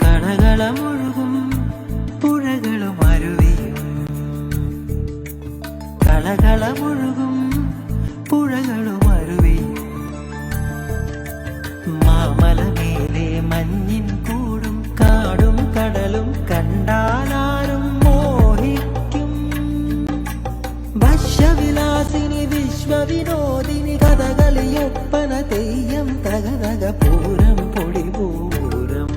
കളകളമൊഴുകും പുഴകളും അരുവിയും. കളകളമൊഴുകും തെയ്യം തകതക പൂരം പൊടിപൂരം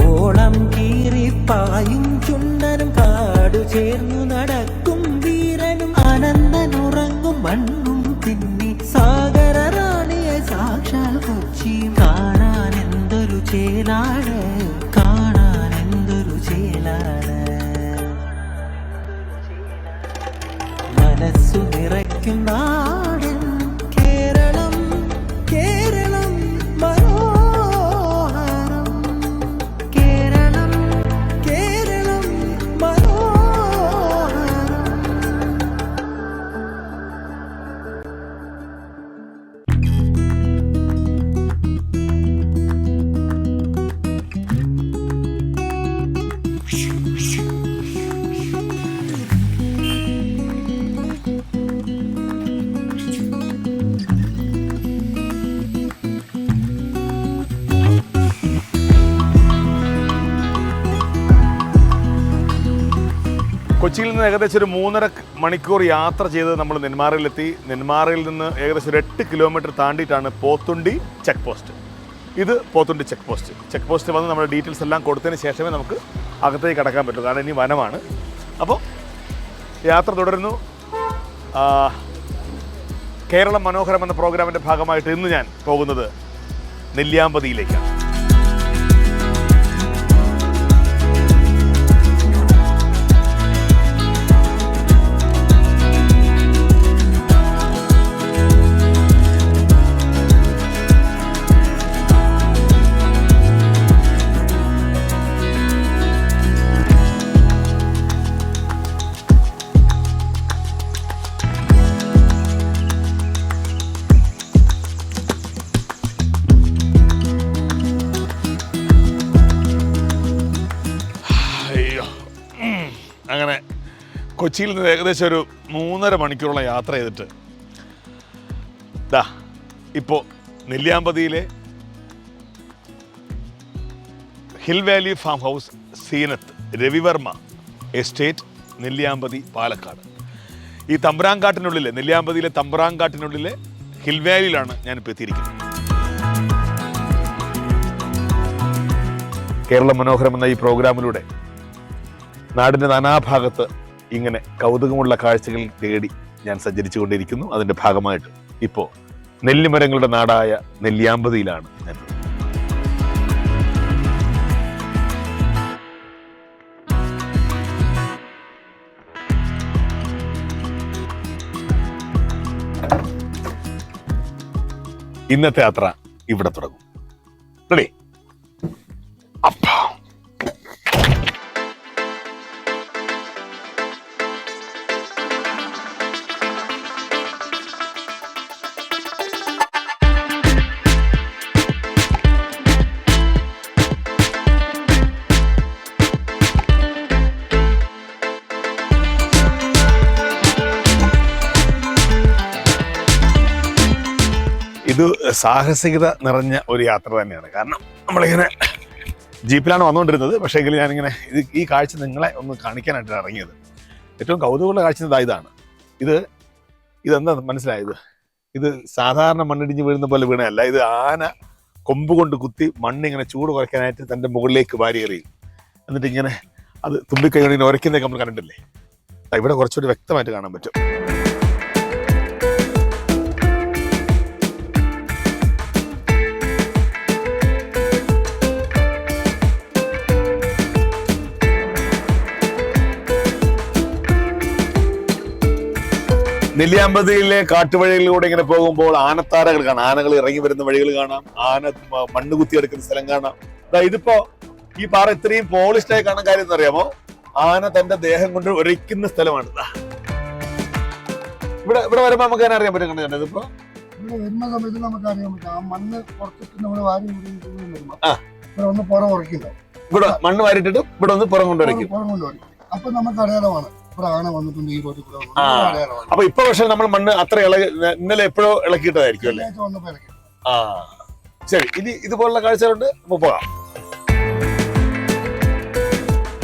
ഓളം കീറിപ്പായും ചുണ്ടനും കാടു ചേർന്നു നടക്കും വീരനും. അനന്തനുറങ്ങും മണ്ണും തിന്നി സാഗര റാണിയെ സാക്ഷാൽ കൊച്ചി. കാണാൻ എന്തൊരു ചേലാണ് കാണാൻ എന്തൊരു ചേലാണ് മനസ്സു നിറയ്ക്കും കൊച്ചിയിൽ നിന്ന് ഏകദേശം ഒരു മൂന്നര മണിക്കൂർ യാത്ര ചെയ്ത് നമ്മൾ നെന്മാറയിലെത്തി. നെന്മാറയിൽ നിന്ന് ഏകദേശം ഒരു എട്ട് കിലോമീറ്റർ താണ്ടിയിട്ടാണ് പോത്തുണ്ടി ചെക്ക് പോസ്റ്റ് ഇത് Pothundi check post check post വന്ന് നമ്മുടെ ഡീറ്റെയിൽസ് എല്ലാം കൊടുത്തതിന് ശേഷമേ നമുക്ക് അകത്തേക്ക് കടക്കാൻ പറ്റൂ കാരണം ഇനി വനമാണ്. അപ്പോൾ യാത്ര തുടരുന്നു. കേരളം മനോഹരം എന്ന പ്രോഗ്രാമിന്റെ ഭാഗമായിട്ട് ഇന്ന് ഞാൻ പോകുന്നത് നെല്ലിയാമ്പതിയിലേക്കാണ്. കൊച്ചിയിൽ നിന്ന് ഏകദേശം ഒരു മൂന്നര മണിക്കൂറോളം യാത്ര ചെയ്തിട്ട് ദാ ഇപ്പോൾ നെല്ലിയാമ്പതിയിലെ hill valley farm house Zeenath Ravivarma estate Nelliyampathy Palakkad. ഈ തമ്പ്രാങ്കാട്ടിനുള്ളിലെ നെല്ലിയാമ്പതിയിലെ തമ്പ്രാങ്കാട്ടിനുള്ളിലെ ഹിൽ വാലിയിലാണ് ഞാനിപ്പോൾ എത്തിയിരിക്കുന്നത്. കേരള മനോഹരം എന്ന ഈ പ്രോഗ്രാമിലൂടെ നാടിന്റെ നാനാഭാഗത്ത് ഇങ്ങനെ കൗതുകമുള്ള കാഴ്ചകൾ തേടി ഞാൻ സഞ്ചരിച്ചുകൊണ്ടിരിക്കുന്നു. അതിന്റെ ഭാഗമായിട്ട് ഇപ്പോൾ നെല്ലിമരങ്ങളുടെ നാടായ നെല്ലിയാമ്പതിയിലാണ് ഞാൻ. ഇന്നത്തെ യാത്ര ഇവിടെ തുടങ്ങും. റെഡി ഇത് സാഹസികത നിറഞ്ഞ ഒരു യാത്ര തന്നെയാണ്. കാരണം നമ്മളിങ്ങനെ ജീപ്പിലാണ് വന്നുകൊണ്ടിരുന്നത്. പക്ഷേ എങ്കിലും ഞാനിങ്ങനെ ഇത് ഈ കാഴ്ച നിങ്ങളെ ഒന്ന് കാണിക്കാനായിട്ട് ഇറങ്ങിയത്. ഏറ്റവും കൗതുകമുള്ള കാഴ്ച ഇതാ ഇതാണ്. ഇത് ഇതെന്താ മനസ്സിലായത്? ഇത് സാധാരണ മണ്ണിടിഞ്ഞ് വീഴുന്ന പോലെ വീണല്ല ഇത് ആന കൊമ്പ് കൊണ്ട് കുത്തി മണ്ണിങ്ങനെ ചൂട് കുറയ്ക്കാനായിട്ട് തന്റെ മുകളിലേക്ക് വാരി എറിയും എന്നിട്ട് ഇങ്ങനെ അത് തുമ്പിക്കൈ കൊണ്ട് ഇങ്ങനെ ഉരയ്ക്കുന്നതൊക്കെ നമ്മൾ കണ്ടിട്ടില്ലേ? ഇവിടെ കുറച്ചുകൂടി വ്യക്തമായിട്ട് കാണാൻ പറ്റും. നെല്ലിയാമ്പതിയിലെ കാട്ടുവഴികളിലൂടെ ഇങ്ങനെ പോകുമ്പോൾ ആനത്താരകൾ കാണാം. ആനകൾ ഇറങ്ങി വരുന്ന വഴികൾ കാണാം. ആന മണ്ണ് കുത്തിയെടുക്കുന്ന സ്ഥലം കാണാം. ഇതിപ്പോ ഈ പാറ ഇത്രയും പോളിഷ്ഡായി കാണാൻ കാര്യം എന്ന് അറിയാമോ ആന തന്റെ ദേഹം കൊണ്ട് ഒരയ്ക്കുന്ന സ്ഥലമാണ്. ഇവിടെ ഇവിടെ വരുമ്പോ നമുക്ക് അതിനെ അറിയാൻ പറ്റും. കണ്ടത് ഇതിപ്പോ? ഇവിടെ വരുന്ന സമയത്ത് നമുക്ക് അറിയാൻ പറ്റും. ആ മണ്ണ് കുറച്ചിട്ട് നമ്മൾ വാരി ഇവിടെ. ഒന്ന് പുറം ഉറക്കില്ല ഇവിടെ മണ്ണ് വാരിട്ടിട്ട് ഇവിടെ ഒന്ന് പുറം കൊണ്ടുവരയ്ക്കും പുറം കൊണ്ട് അപ്പൊ നമുക്ക് അടയാളമാണ് വന്നിട്ടുണ്ട് ഈ റോഡിൽ കൂടെ വന്നിട്ടുണ്ട്. ആ. അപ്പൊ ഇപ്പൊ പക്ഷെ നമ്മൾ മണ്ണ് അത്ര ഇളകി ഇന്നലെ എപ്പോഴോ ഇളക്കിയിട്ടതായിരിക്കും അല്ലേ? വെള്ളിയാഴ്ച വന്നപ്പോ ഇറക്കി ആ. ശരി ഇനി ഇതുപോലുള്ള കാഴ്ചകളുണ്ട്. നമുക്ക് പോകാം.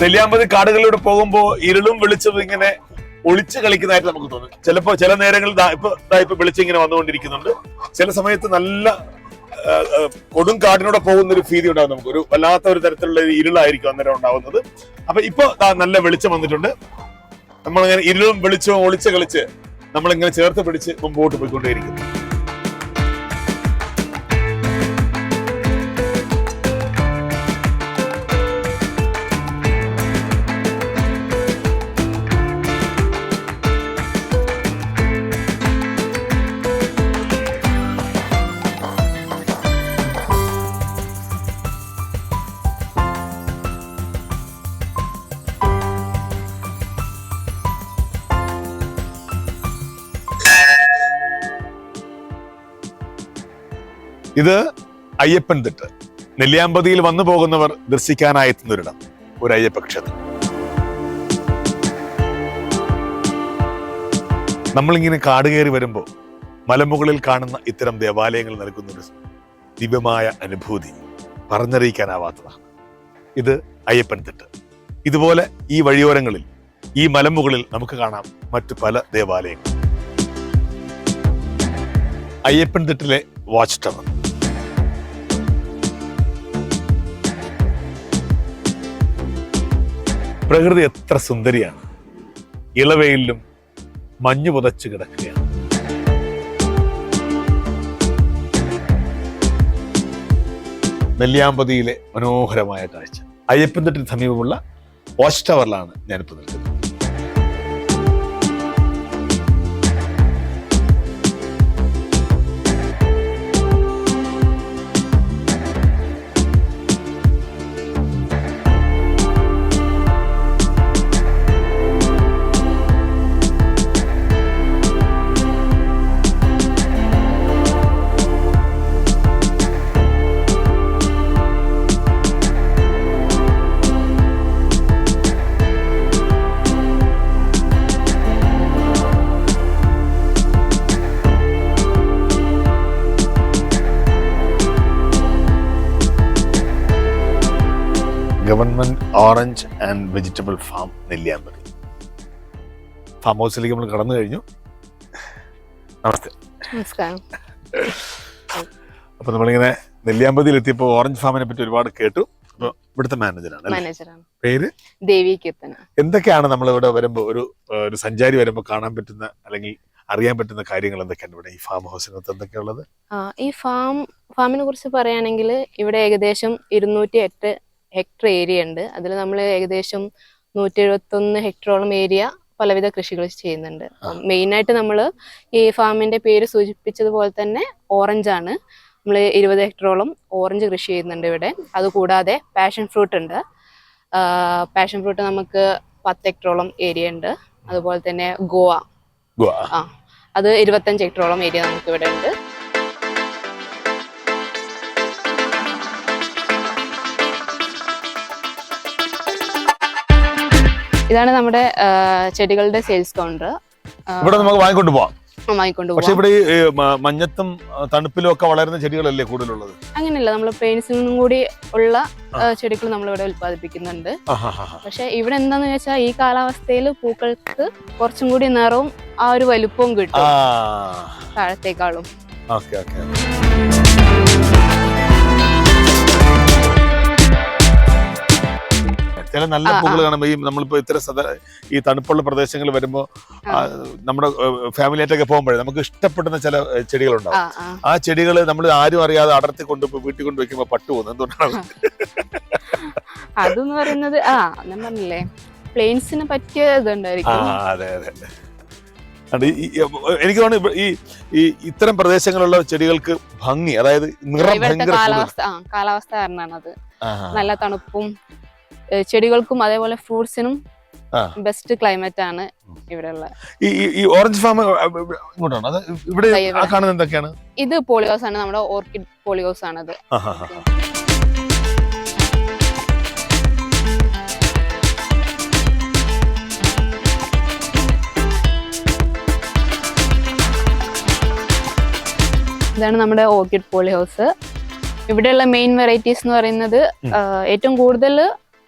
നെല്ലിയാമ്പതി കാടുകളിലൂടെ പോകുമ്പോ ഇരുളും വെളിച്ചവും ഇങ്ങനെ ഒളിച്ച് കളിക്കുന്നതായിട്ട് നമുക്ക് തോന്നും. ചിലപ്പോ ചില നേരങ്ങളിൽ ദാ ഇപ്പൊ ദാ ഇപ്പൊ വെളിച്ചം ഇങ്ങനെ വന്നുകൊണ്ടിരിക്കുന്നുണ്ട്. ചില സമയത്ത് നല്ല ആ, ആ, കൊടും കാടിനൂടെ പോകുന്ന ഒരു ഭീതി ഉണ്ടാവും നമുക്ക്. ഒരു വല്ലാത്ത ഒരു തരത്തിലുള്ള ഒരു ഇരുളായിരിക്കും അന്നേരം ഉണ്ടാവുന്നത്. അപ്പൊ ഇപ്പൊ ദാ നല്ല വെളിച്ചം വന്നിട്ടുണ്ട്. നമ്മളിങ്ങനെ ഇരുളും വെളിച്ചവും ഒളിച്ച് കളിച്ച് നമ്മളിങ്ങനെ ചേർത്ത് പിടിച്ച് മുമ്പോട്ട് പോയിക്കൊണ്ടേയിരിക്കുന്നു. ഇത് അയ്യപ്പൻ തിട്ട് നെല്ലിയാമ്പതിയിൽ വന്നു പോകുന്നവർ ദർശിക്കാനായി എത്തുന്നൊരിടം ഒരു അയ്യപ്പ ക്ഷേത്രം. നമ്മളിങ്ങനെ കാട് കയറി വരുമ്പോൾ മലമുകളിൽ കാണുന്ന ഇത്തരം ദേവാലയങ്ങൾ നൽകുന്ന ഒരു ദിവ്യമായ അനുഭൂതി പറഞ്ഞറിയിക്കാനാവാത്തതാണ്. ഇത് അയ്യപ്പൻ തിട്ട് ഇതുപോലെ ഈ വഴിയോരങ്ങളിൽ ഈ മലമുകളിൽ നമുക്ക് കാണാം മറ്റു പല ദേവാലയങ്ങൾ. അയ്യപ്പൻ തിട്ടിലെ വാച്ച് ടവർ. പ്രകൃതി എത്ര സുന്ദരിയാണ്. ഇളവയിലും മഞ്ഞു പുതച്ചു കിടക്കുകയാണ്. നെല്ലിയാമ്പതിയിലെ മനോഹരമായ കാഴ്ച. അയ്യപ്പൻതൊട്ടിന് സമീപമുള്ള വാച്ച് ടവറിലാണ് ഞാനിപ്പോൾ നിൽക്കുന്നത്. Government orange and vegetable farm Nelliyampathy. Farm ഹൗസിലേക്ക് നമ്മൾ കടന്നു കഴിഞ്ഞു. നമസ്തേ. നമസ്കാരം. അപ്പൊ നമ്മളിങ്ങനെ നെല്ലിയാമ്പതിയിൽ എത്തിയപ്പോൾ ഓറഞ്ച് ഫാമിനെ പറ്റി ഒരുപാട് കേട്ടു. അപ്പൊ ഇവിടുത്തെ മാനേജറാണ് പേര്? ദേവി കീർത്തന. എന്തൊക്കെയാണ് നമ്മൾ ഇവിടെ വരുമ്പോൾ ഒരു ഒരു സഞ്ചാരി വരുമ്പോൾ കാണാൻ പറ്റുന്ന അല്ലെങ്കിൽ അറിയാൻ പറ്റുന്ന കാര്യങ്ങൾ എന്തൊക്കെയാണ് ഇവിടെ ഈ ഫാം ഹൗസിനകത്ത് എന്തൊക്കെയുള്ളത് ഈ ഫാം ഫാമിനെ കുറിച്ച് പറയുകയാണെങ്കിൽ ഇവിടെ ഏകദേശം ഇരുന്നൂറ്റി എട്ട് ഹെക്ടർ ഏരിയ ഉണ്ട്. അതിൽ നമ്മൾ ഏകദേശം നൂറ്റി എഴുപത്തൊന്ന് ഹെക്ടറോളം ഏരിയ പലവിധ കൃഷികൾ ചെയ്യുന്നുണ്ട്. മെയിൻ ആയിട്ട് നമ്മൾ ഈ ഫാമിന്റെ പേര് സൂചിപ്പിച്ചതുപോലെ തന്നെ ഓറഞ്ച് ആണ്. നമ്മൾ ഇരുപത് ഹെക്ടറോളം ഓറഞ്ച് കൃഷി ചെയ്യുന്നുണ്ട് ഇവിടെ. അതുകൂടാതെ പാഷൻ ഫ്രൂട്ട് ഉണ്ട്. പാഷൻ ഫ്രൂട്ട് നമുക്ക് പത്ത് ഹെക്ടറോളം ഏരിയ ഉണ്ട്. അതുപോലെ തന്നെ ഗോവ. ഗോവ. ആ അത് ഇരുപത്തഞ്ച് ഹെക്ടറോളം ഏരിയ നമുക്ക് ഇവിടെ ഉണ്ട്. ഇതാണ് നമ്മുടെ ചെടികളുടെ സെയിൽസ് കൗണ്ടർ ഇവിടെ നമുക്ക് വാങ്ങിക്കൊണ്ട് പോവാം. പക്ഷെ ഇവിടെ ഈ മഞ്ഞത്തും തണുപ്പിലും ഒക്കെ വളരുന്ന ചെടികളല്ലേ കൂടുതലുള്ളത്? അങ്ങനെയല്ല നമ്മൾ പെയിൻസിനും കൂടി ഉള്ള ചെടികൾ നമ്മൾ ഇവിടെ ഉത്പാദിപ്പിക്കുന്നുണ്ട്. പക്ഷെ ഇവിടെ എന്താന്ന് വെച്ചാൽ ഈ കാലാവസ്ഥയിൽ പൂക്കൾക്ക് കുറച്ചും കൂടി നിറവും ആ ഒരു വലുപ്പവും കിട്ടും. താഴത്തേക്കാളും. Okay okay. ചില നല്ല. പൂക്കൾ കാണുമ്പോൾ ഈ നമ്മളിപ്പോ ഇത്ര ഈ തണുപ്പുള്ള പ്രദേശങ്ങളിൽ വരുമ്പോൾ ആ. നമ്മുടെ ഫാമിലിയായിട്ടൊക്കെ പോകുമ്പോഴേ നമുക്ക് ഇഷ്ടപ്പെടുന്ന ചില ചെടികളുണ്ടാവും. ആ ചെടികൾ നമ്മൾ ആരും അറിയാതെ അടർത്തി കൊണ്ടുപോയി വീട്ടിൽ കൊണ്ട് വെക്കുമ്പോൾ പട്ടു പോകുന്നു. എന്തുകൊണ്ടാണ്? അതെന്ന് പറയുന്നത് ആ ഞാൻ പറഞ്ഞില്ലേ പ്ലെയിൻസിന് പറ്റിയ ഇതുണ്ടായിരിക്കും. അതെ അതെ. എനിക്ക് തോന്നുന്നു ഈ ഈ ഇത്തരം പ്രദേശങ്ങളുള്ള ചെടികൾക്ക് ഭംഗി അതായത്. കാലാവസ്ഥ കാലാവസ്ഥ കാരണമാണ് അത് നല്ല തണുപ്പും ചെടികൾക്കും അതേപോലെ ഫ്രൂട്ട്സിനും ബെസ്റ്റ് ക്ലൈമറ്റ് ആണ് ഇവിടെയുള്ള. ഈ ഓറഞ്ച് ഫാം ഇങ്ങോട്ടാണ്? അത് ഇവിടെ കാണുന്നത് എന്തൊക്കെയാണ്? ഇത് പോളിയോസ് ആണ് നമ്മുടെ ഓർക്കിഡ് പോളിയോസ് ആണ് ആഹാ. ഇതാണ് നമ്മുടെ ഓർക്കിഡ് പോളി ഹൗസ് ഇവിടെയുള്ള മെയിൻ വെറൈറ്റീസ് എന്ന് പറയുന്നത് ഏറ്റവും കൂടുതൽ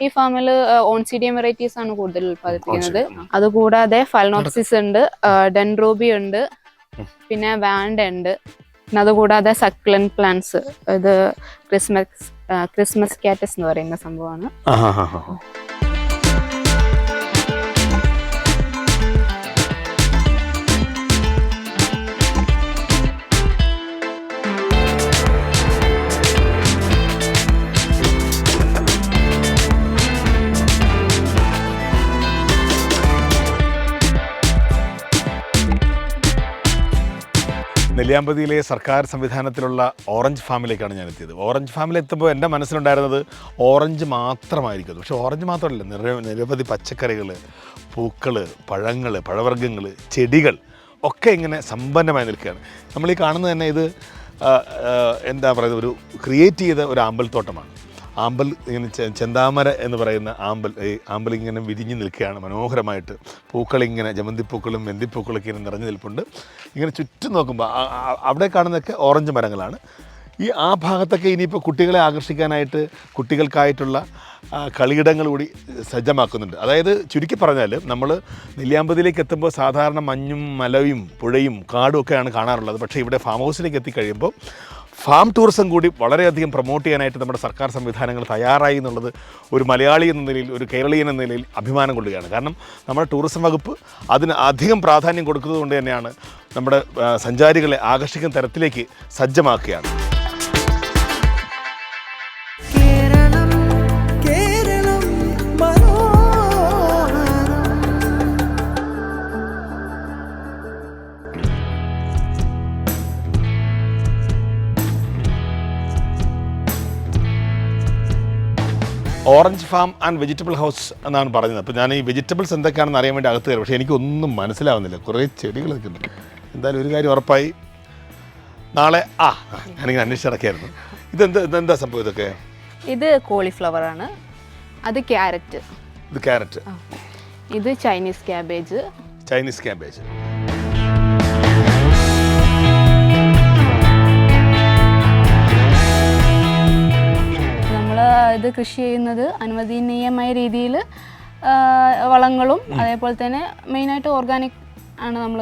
ഈ ഫാമിൽ ഓൺസിഡിയം വെറൈറ്റീസ് ആണ് കൂടുതൽ ഉൽപ്പാദിപ്പിക്കുന്നത്. അതുകൂടാതെ ഫൽനോപ്സിസ് ഉണ്ട് ഡെൻറോബി ഉണ്ട് പിന്നെ വാൻഡ ഉണ്ട് പിന്നെ അതുകൂടാതെ സക്ലൻ പ്ലാന്റ്സ് ഇത് ക്രിസ്മസ് ക്രിസ്മസ് കാറ്റസ് എന്ന് പറയുന്ന സംഭവമാണ്. നെല്ലിയാമ്പതിയിലെ സർക്കാർ സംവിധാനത്തിലുള്ള ഓറഞ്ച് ഫാമിലേക്കാണ് ഞാൻ എത്തിയത്. ഓറഞ്ച് ഫാമിൽ എത്തുമ്പോൾ എന്റെ മനസ്സിലുണ്ടായിരുന്നത് ഓറഞ്ച് മാത്രമായിരിക്കും പക്ഷേ ഓറഞ്ച് മാത്രമല്ല നിര നിരവധി പച്ചക്കറികൾ പൂക്കൾ പഴങ്ങൾ പഴവർഗങ്ങൾ ചെടികൾ ഒക്കെ ഇങ്ങനെ സമ്പന്നമായി നിൽക്കുകയാണ്. നമ്മൾ ഈ കാണുന്നത് തന്നെ ഇത് എന്താ പറയുക ഒരു ക്രിയേറ്റ് ചെയ്ത ഒരു ആമ്പൽത്തോട്ടമാണ് ആമ്പൽ ഇങ്ങനെ ചെന്താമര എന്ന് പറയുന്ന ആമ്പൽ ഈ ആമ്പൽ ഇങ്ങനെ വിരിഞ്ഞ് നിൽക്കുകയാണ് മനോഹരമായിട്ട്. പൂക്കളിങ്ങനെ ജമന്തിപ്പൂക്കളും വെന്തിപ്പൂക്കളൊക്കെ ഇങ്ങനെ നിറഞ്ഞു നിൽപ്പുണ്ട്. ഇങ്ങനെ ചുറ്റും നോക്കുമ്പോൾ അവിടെ കാണുന്നതൊക്കെ ഓറഞ്ച് മരങ്ങളാണ്. ഈ ആ ഭാഗത്തൊക്കെ ഇനിയിപ്പോൾ കുട്ടികളെ ആകർഷിക്കാനായിട്ട് കുട്ടികൾക്കായിട്ടുള്ള കളിയിടങ്ങൾ കൂടി സജ്ജമാക്കുന്നുണ്ട്. അതായത് ചുരുക്കി പറഞ്ഞാൽ നമ്മൾ നെല്ലിയാമ്പതിയിലേക്ക് എത്തുമ്പോൾ സാധാരണ മഞ്ഞും മലയും പുഴയും കാടും ഒക്കെയാണ് കാണാറുള്ളത്. പക്ഷേ ഇവിടെ ഫാം ഹൗസിലേക്ക് എത്തിക്കഴിയുമ്പോൾ ഫാം ടൂറിസം കൂടി വളരെയധികം പ്രൊമോട്ട് ചെയ്യാനായിട്ട് നമ്മുടെ സർക്കാർ സംവിധാനങ്ങൾ തയ്യാറായി എന്നുള്ളത് ഒരു മലയാളി എന്ന നിലയിൽ ഒരു കേരളീയൻ എന്ന നിലയിൽ അഭിമാനം കൊള്ളുകയാണ്. കാരണം നമ്മുടെ ടൂറിസം വകുപ്പ് അതിന് അധികം പ്രാധാന്യം കൊടുക്കുന്നത് കൊണ്ട് തന്നെയാണ് നമ്മുടെ സഞ്ചാരികളെ ആകർഷിക്കുന്ന തരത്തിലേക്ക് സജ്ജമാക്കുകയാണ്. Orange farm and vegetable house എന്നാണ് പറയുന്നത് അപ്പോൾ ഞാൻ ഈ വെജിറ്റബിൾസ് എന്തൊക്കെയാണെന്ന് അറിയാൻ വേണ്ടി അകത്ത് കയറി. പക്ഷേ എനിക്കൊന്നും മനസ്സിലാവുന്നില്ല. കുറേ ചെടികൾ ഉണ്ട് എന്തായാലും ഒരു കാര്യം ഉറപ്പായി. നാളെ ആ ഞാനിങ്ങനെ അന്വേഷിച്ചിടക്കായിരുന്നു ഇതെന്ത് ഇതെന്താ സംഭവം ഇതൊക്കെ? ഇത് കോളിഫ്ലവർ ആണ്. അത് ക്യാരറ്റ്. ഇത് ക്യാരറ്റ്. ഇത് ചൈനീസ് ക്യാബേജ് ചൈനീസ് ക്യാബേജ് കൃഷി ചെയ്യുന്നത് അനുവദനീയമായ രീതിയിൽ വളങ്ങളും അതേപോലെ തന്നെ മെയിനായിട്ട് ഓർഗാനിക് ആണ് നമ്മൾ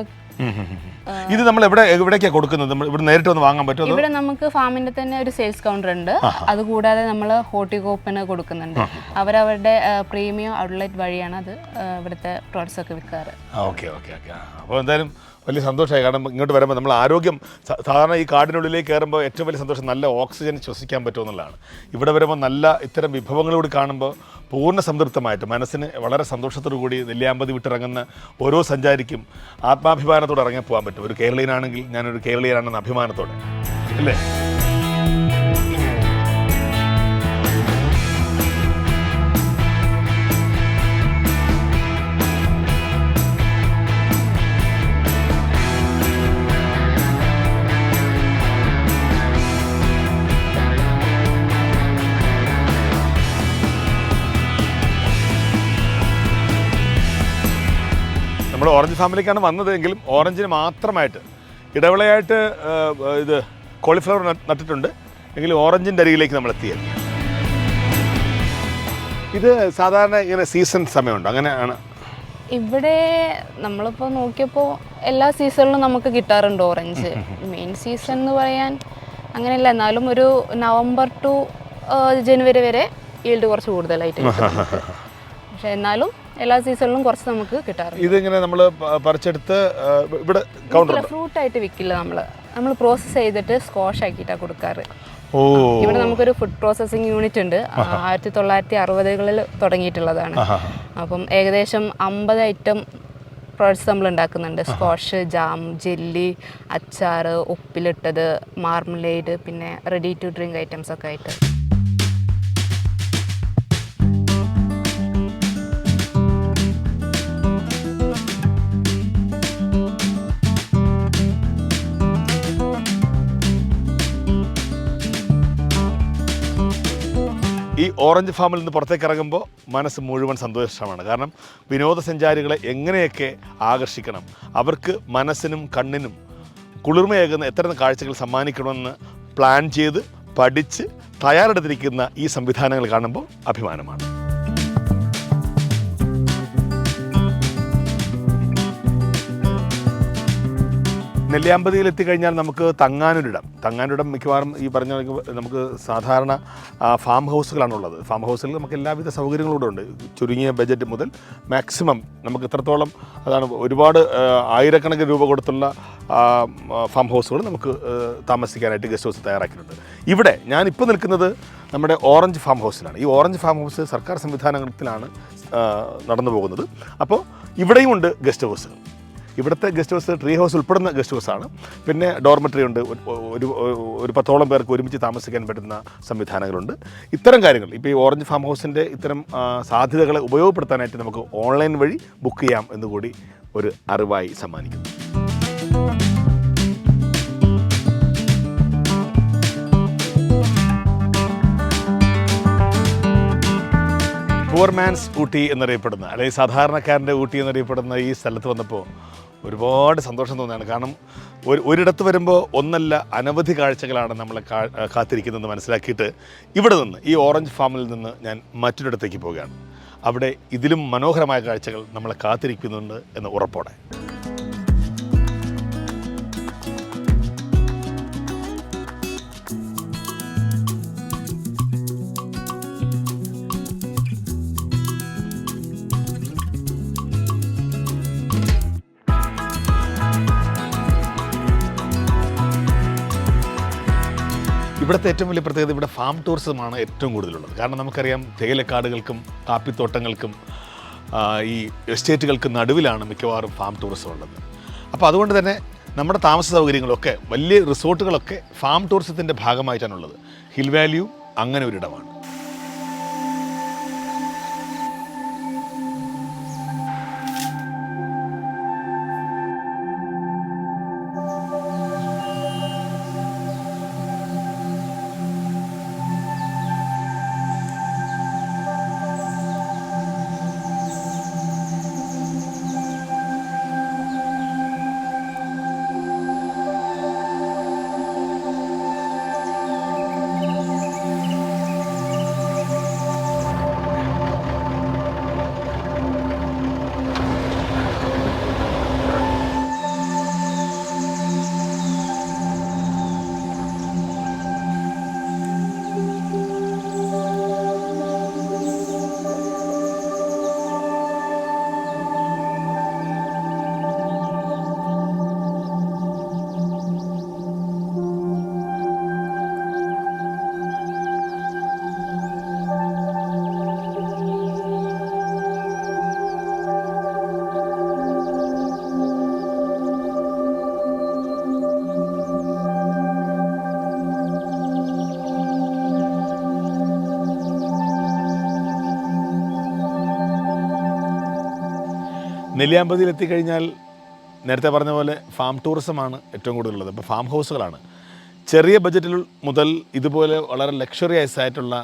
ഇത് നമ്മൾ എവിടെ എവിടേക്കാണ് കൊടുക്കുന്നത്? നമ്മൾ ഇവിടെ നേരിട്ട് വന്ന് വാങ്ങാൻ പറ്റുമോ ഇവിടെ നമുക്ക് ഫാമിന്റെ തന്നെ ഒരു സെയിൽസ് കൗണ്ടർ ഉണ്ട്. അതുകൂടാതെ നമ്മൾ ഹോർട്ടികോപ്പിന് കൊടുക്കുന്നുണ്ട്. അവരവരുടെ പ്രീമിയം ഔട്ട്ലെറ്റ് വഴിയാണ് അത് ഇവിടുത്തെ പ്രോഡക്ട്സ് ഒക്കെ വിൽക്കാറ്. Okay okay okay. അപ്പോൾ എന്തായാലും വലിയ സന്തോഷമായി. കാരണം ഇങ്ങോട്ട് വരുമ്പോൾ നമ്മൾ ആരോഗ്യം സാധാരണ ഈ കാടിനുള്ളിലേക്ക് കയറുമ്പോൾ ഏറ്റവും വലിയ സന്തോഷം നല്ല ഓക്സിജൻ ശ്വസിക്കാൻ പറ്റുമെന്നുള്ളതാണ് ഇവിടെ വരുമ്പോൾ നല്ല ഇത്തരം വിഭവങ്ങളോട് കാണുമ്പോൾ പൂർണ സംതൃപ്തമായിട്ട് മനസ്സിന് വളരെ സന്തോഷത്തോടു കൂടി നെല്ലിയാമ്പതി വിട്ടിറങ്ങുന്ന ഓരോ സഞ്ചാരിക്കും ആത്മാഭിമാനത്തോടെ ഇറങ്ങി പോകാൻ പറ്റും. ഒരു കേരളീയനാണെങ്കിൽ ഞാനൊരു കേരളീയനാണെന്ന അഭിമാനത്തോടെ. അല്ലേ? നമ്മൾ ഓറഞ്ച് ഫാമിലിക്കാണ് വന്നത് എങ്കിലും ഓറഞ്ചിന് മാത്രമായിട്ട് ഇടവിളയായിട്ട് ഇത് കോളിഫ്ലവർ നട്ടിട്ടുണ്ട്. എങ്കിലും ഓറഞ്ചിന്റെ അരികിലേക്ക് നമ്മൾ എത്തിയത്. ഇത് സാധാരണ ഇങ്ങനെ സീസൺ സമയമുണ്ട്? അങ്ങനെയാണ്. ഇവിടെ നമ്മളിപ്പോൾ നോക്കിയപ്പോൾ എല്ലാ സീസണിലും നമുക്ക് കിട്ടാറുണ്ട് ഓറഞ്ച്. മെയിൻ സീസൺ എന്ന് പറയാൻ അങ്ങനെയല്ല എന്നാലും ഒരു നവംബർ ടു ജനുവരി വരെ ഈൽഡ് കുറച്ച് കൂടുതലായിട്ട് പക്ഷെ എന്നാലും എല്ലാ സീസണിലും കുറച്ച് നമുക്ക് കിട്ടാറുണ്ട്. ഇതിങ്ങനെ നമ്മൾ പറിച്ചെടുത്ത് ഇവിടെ കൗണ്ടർ ഫ്രൂട്ട് ആയിട്ട് വിൽക്കില്ല നമ്മൾ നമ്മൾ പ്രോസസ്സ് ചെയ്തിട്ട് സ്കോഷ് ആക്കിയിട്ടാണ് കൊടുക്കാറ്. ഓ. ഇവിടെ നമുക്കൊരു ഫുഡ് പ്രോസസ്സിംഗ് യൂണിറ്റ് ഉണ്ട്. ആയിരത്തി തൊള്ളായിരത്തി അറുപതുകളിൽ തുടങ്ങിയിട്ടുള്ളതാണ്. അപ്പം ഏകദേശം അമ്പത് ഐറ്റം പ്രോഡക്ട്സ് നമ്മൾ ഉണ്ടാക്കുന്നുണ്ട്. സ്കോഷ് ജാം ജെല്ലി അച്ചാർ ഉപ്പിലിട്ടത് മാർമലേഡ് പിന്നെ റെഡി ടു ഡ്രിങ്ക് ഐറ്റംസ് ഒക്കെ ആയിട്ട്. ഈ ഓറഞ്ച് ഫാമിൽ നിന്ന് പുറത്തേക്ക് ഇറങ്ങുമ്പോൾ മനസ്സ് മുഴുവൻ സന്തോഷമാണ്. കാരണം വിനോദസഞ്ചാരികളെ എങ്ങനെയൊക്കെ ആകർഷിക്കണം അവർക്ക് മനസ്സിനും കണ്ണിനും കുളിർമയേകുന്ന എത്ര കാഴ്ചകൾ സമ്മാനിക്കണമെന്ന് പ്ലാൻ ചെയ്ത് പഠിച്ച് തയ്യാറെടുത്തിരിക്കുന്ന ഈ സംവിധാനങ്ങൾ കാണുമ്പോൾ അഭിമാനമാണ്. നെല്ലിയാമ്പതിയിൽ എത്തിക്കഴിഞ്ഞാൽ നമുക്ക് തങ്ങാനൊരിടം. തങ്ങാനൊരിടം മിക്കവാറും ഈ പറഞ്ഞ നമുക്ക് സാധാരണ ഫാം ഹൗസുകളാണുള്ളത് ഫാം ഹൗസിൽ നമുക്ക് എല്ലാവിധ സൗകര്യങ്ങളും കൂടെ ഉണ്ട് ചുരുങ്ങിയ ബജറ്റ് മുതൽ മാക്സിമം നമുക്ക് ഇത്രത്തോളം അതാണ് ഒരുപാട് ആയിരക്കണക്കിന് രൂപ കൊടുത്തുള്ള ഫാം ഹൗസുകൾ നമുക്ക് താമസിക്കാനായിട്ട് ഗസ്റ്റ് ഹൗസ് തയ്യാറാക്കിയിട്ടുണ്ട്. ഇവിടെ ഞാനിപ്പോൾ നിൽക്കുന്നത് നമ്മുടെ ഓറഞ്ച് ഫാം ഹൗസിലാണ് ഈ ഓറഞ്ച് ഫാം ഹൗസ് സർക്കാർ സംവിധാനത്തിലാണ് നടന്നു പോകുന്നത് അപ്പോൾ ഇവിടെയും ഉണ്ട് ഗസ്റ്റ് ഹൗസുകൾ ഇവിടുത്തെ ഗസ്റ്റ് ഹൗസ് ട്രീ ഹൗസ് ഉൾപ്പെടുന്ന ഗസ്റ്റ് ഹൗസാണ് പിന്നെ ഡോർമെറ്ററി ഉണ്ട്. ഒരു- ഒരു പത്തോളം പേർക്ക് ഒരുമിച്ച് താമസിക്കാൻ പറ്റുന്ന സംവിധാനങ്ങളുണ്ട്. ഇത്തരം കാര്യങ്ങൾ ഇപ്പോൾ ഈ ഓറഞ്ച് ഫാം ഹൗസിന്റെ ഇത്തരം സാധ്യതകളെ ഉപയോഗപ്പെടുത്താനായിട്ട് നമുക്ക് ഓൺലൈൻ വഴി ബുക്ക് ചെയ്യാം എന്നുകൂടി ഒരു അറിവായി സമ്മാനിക്കുന്നു. പുവർ മാൻസ് ഊട്ടി എന്നറിയപ്പെടുന്ന അല്ലെങ്കിൽ സാധാരണക്കാരന്റെ ഊട്ടി എന്നറിയപ്പെടുന്ന ഈ സ്ഥലത്ത് വന്നപ്പോൾ ഒരുപാട് സന്തോഷം തോന്നുകയാണ്. കാരണം ഒരു ഒരിടത്ത് വരുമ്പോൾ ഒന്നല്ല അനവധി കാഴ്ചകളാണ് നമ്മളെ കാത്തിരിക്കുന്നതെന്ന് മനസ്സിലാക്കിയിട്ട് ഇവിടെ നിന്ന് ഈ ഓറഞ്ച് ഫാമിൽ നിന്ന് ഞാൻ മറ്റൊരിടത്തേക്ക് പോവുകയാണ്. അവിടെ ഇതിലും മനോഹരമായ കാഴ്ചകൾ നമ്മളെ കാത്തിരിക്കുന്നുണ്ട് എന്ന് ഉറപ്പോടെ. ഇവിടുത്തെ ഏറ്റവും വലിയ പ്രത്യേകത ഇവിടെ ഫാം ടൂറിസമാണ് ഏറ്റവും കൂടുതലുള്ളത്. കാരണം നമുക്കറിയാം തേയിലക്കാടുകൾക്കും കാപ്പിത്തോട്ടങ്ങൾക്കും ഈ എസ്റ്റേറ്റുകൾക്ക് നടുവിലാണ് മിക്കവാറും ഫാം ടൂറിസം ഉള്ളത്. അപ്പോൾ അതുകൊണ്ട് തന്നെ നമ്മുടെ താമസ സൗകര്യങ്ങളൊക്കെ വലിയ റിസോർട്ടുകളൊക്കെ ഫാം ടൂറിസത്തിന്റെ ഭാഗമായിട്ടാണുള്ളത്. ഹിൽ വാല്യൂ അങ്ങനെ ഒരിടമാണ്. നെല്ലിയാമ്പതിയിൽ എത്തിക്കഴിഞ്ഞാൽ നേരത്തെ പറഞ്ഞ പോലെ ഫാം ടൂറിസമാണ് ഏറ്റവും കൂടുതലുള്ളത്. അപ്പോൾ ഫാം ഹൗസുകളാണ് ചെറിയ ബജറ്റിൽ മുതൽ ഇതുപോലെ വളരെ ലക്ഷറിയസ് ആയിട്ടുള്ള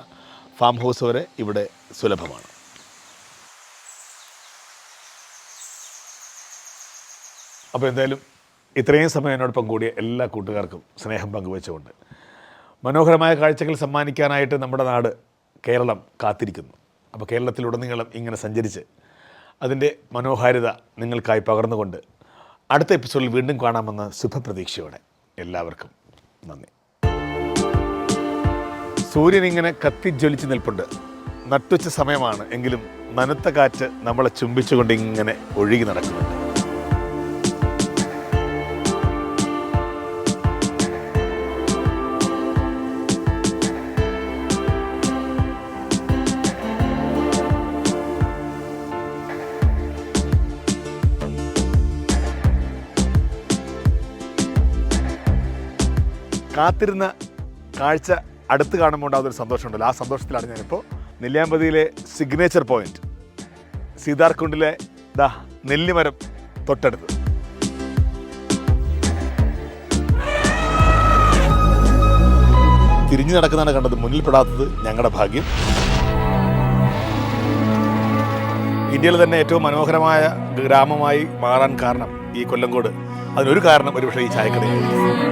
ഫാം ഹൗസ് വരെ ഇവിടെ സുലഭമാണ്. അപ്പോൾ എന്തായാലും ഇത്രയും സമയം എന്നോടൊപ്പം കൂടിയ എല്ലാ കൂട്ടുകാർക്കും സ്നേഹം പങ്കുവെച്ചുകൊണ്ട് മനോഹരമായ കാഴ്ചകൾ സമ്മാനിക്കാനായിട്ട് നമ്മുടെ നാട് കേരളം കാത്തിരിക്കുന്നു. അപ്പോൾ കേരളത്തിലുടനീളം ഇങ്ങനെ സഞ്ചരിച്ച് അതിന്റെ മനോഹാരിത നിങ്ങൾക്കായി പകർന്നുകൊണ്ട് അടുത്ത എപ്പിസോഡിൽ വീണ്ടും കാണാമെന്ന ശുഭപ്രതീക്ഷയോടെ എല്ലാവർക്കും നന്ദി. സൂര്യൻ ഇങ്ങനെ കത്തിജ്വലിച്ച് നിൽപ്പുണ്ട്. നട്ടുച്ച സമയമാണ് എങ്കിലും നനുത്ത കാറ്റ് നമ്മളെ ചുംബിച്ചുകൊണ്ട് ഇങ്ങനെ ഒഴുകി നടക്കുന്നുണ്ട്. കാത്തിരുന്ന കാഴ്ച അടുത്ത് കാണുമ്പോൾ ഉണ്ടാകുന്ന ഒരു സന്തോഷമുണ്ടല്ലോ. ആ സന്തോഷത്തിലാണ് ഞാനിപ്പോൾ നെല്ലിയാമ്പതിയിലെ സിഗ്നേച്ചർ പോയിന്റ് സീതാർകുണ്ടിലെ ദാ നെല്ലിമരം തൊട്ടടുത്ത്. തിരിഞ്ഞു നടക്കുന്നതാണ് കണ്ടത്. മുന്നിൽപ്പെടാത്തത് ഞങ്ങളുടെ ഭാഗ്യം. ഇന്ത്യയിലെ തന്നെ ഏറ്റവും മനോഹരമായ ഗ്രാമമായി മാറാൻ കാരണം ഈ കൊല്ലംകോട്. അതിനൊരു കാരണം ഒരുപക്ഷെ ഈ ചായക്കടയാണ്